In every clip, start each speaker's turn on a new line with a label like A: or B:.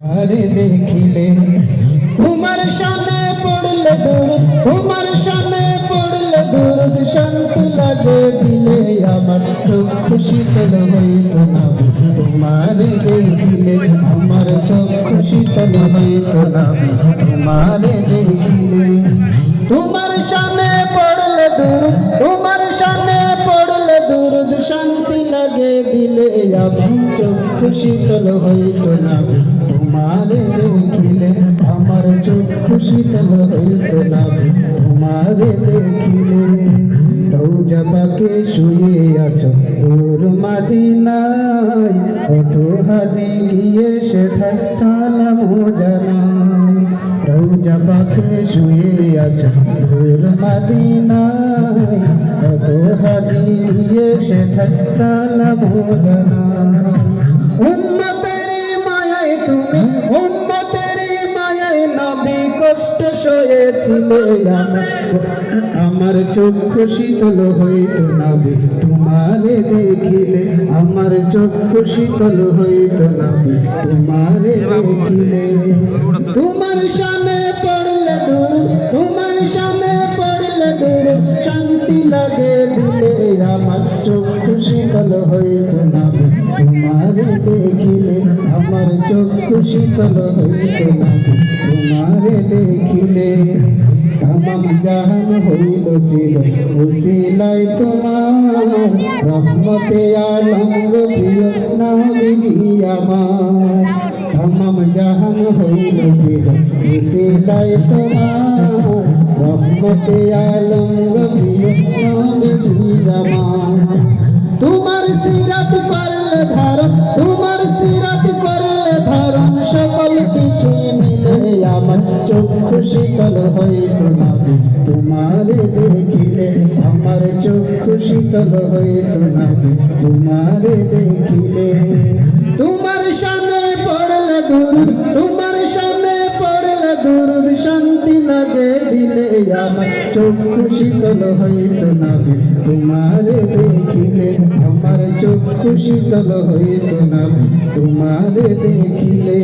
A: আরে দেখিলে, তোমার সামনে পড়লে দূর, তোমার সামনে পড়লে দূর, শান্তি লাগে দিলে আমার চক্ষু শীতল হইত না। তোমার দেখিলে, আমার চক্ষু শীতল হইত না। তোমার দেখিলে, তোমার সামনে পড়লে দূর, তোমার সামনে পড়লে দূর, শান্তি লাগে দিলে আমার চক্ষু শীতল হইত না। তোমারে দেখিলে আমার চক্ষু শীতল হইত না। তোমারে দেখিলে রোজা পাকে শুয়ে আছো। দূর মাদিনায় কত হাজি গিয়ে সেথায় সালাম জানাই। রোজা পাখে শুয়ে আছো। দূর মাদিনায় কত হাজি গিয়ে সেথায় সালাম জানাই। সয়েছিলে আমার চক্ষু শীতল হইত নবী তোমারে দেখিলে আমার চক্ষু শীতল হইত নবী তোমারে দেখিলে। তোমার সামনে পড়লে দূর তোমার সামনে পড়লে দূর শান্তি লাগে দিলে আমার চক্ষু শীতল হইত তোমারে দেখিলে আমার চক্ষু শীতল হইত নবী তোমারে দেখিলে তামাম জাহান হইল সিদ উসিলাই তোমার রহমতে আলম গো প্রিয় নবীজি আমার। তামাম জাহান হইল সিদ উসিলাই তোমার রহমতে আলম গো প্রিয় নবীজি আমার। তোমার সিরাত করলে ধারণ, তোমার সিরাত করলে ধারণ, সকল কিছু মিলে আমার চক্ষু শীতল হইত না তোমার দেখিলে আমার চক্ষু শীতল হইত না তোমার দেখিলে, তোমার সামনে পড়লে দূর চক্ষু শীতল হইত নাবি তোমারে দেখিলে আমার চক্ষু শীতল হইত নাবি তোমারে দেখিলে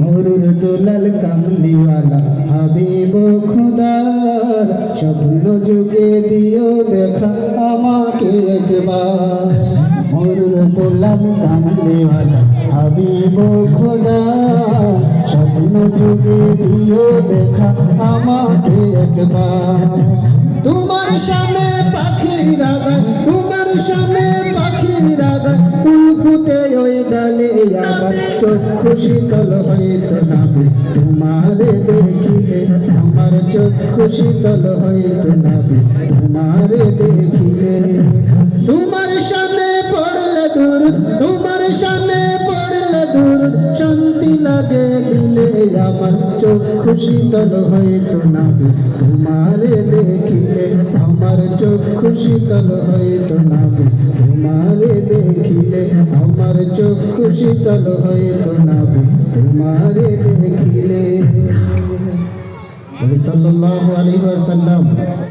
A: মরুর দোলাল কামলিওয়ালা। হাবিব খুদার স্বপ্ন যুগে দিও দেখা আমাকে একবার। মরুর দোলাল কামলিওয়ালা, হাবিব খুদার স্বপ্ন যুগে দিও দেখা আমাকে একবার তোমার সামনে পাখি রাধা তোমার সামনে পাখি রাধা ফুল ফুটে ওই ডালে আবার চক্ষু শীতল হইত নাবে তোমারে দেখিলে আমার চক্ষু শীতল হইত নাবে তোমারে দেখিলে দিলে আমার চক্ষু শীতল হইত না। তোমারে দেখিলে আমার চক্ষু শীতল হইত না। তোমারে দেখিলে আমার চক্ষু শীতল হইত না। তোমারে দেখিলে। সাল্লাল্লাহু আলাইহি ওয়াসাল্লাম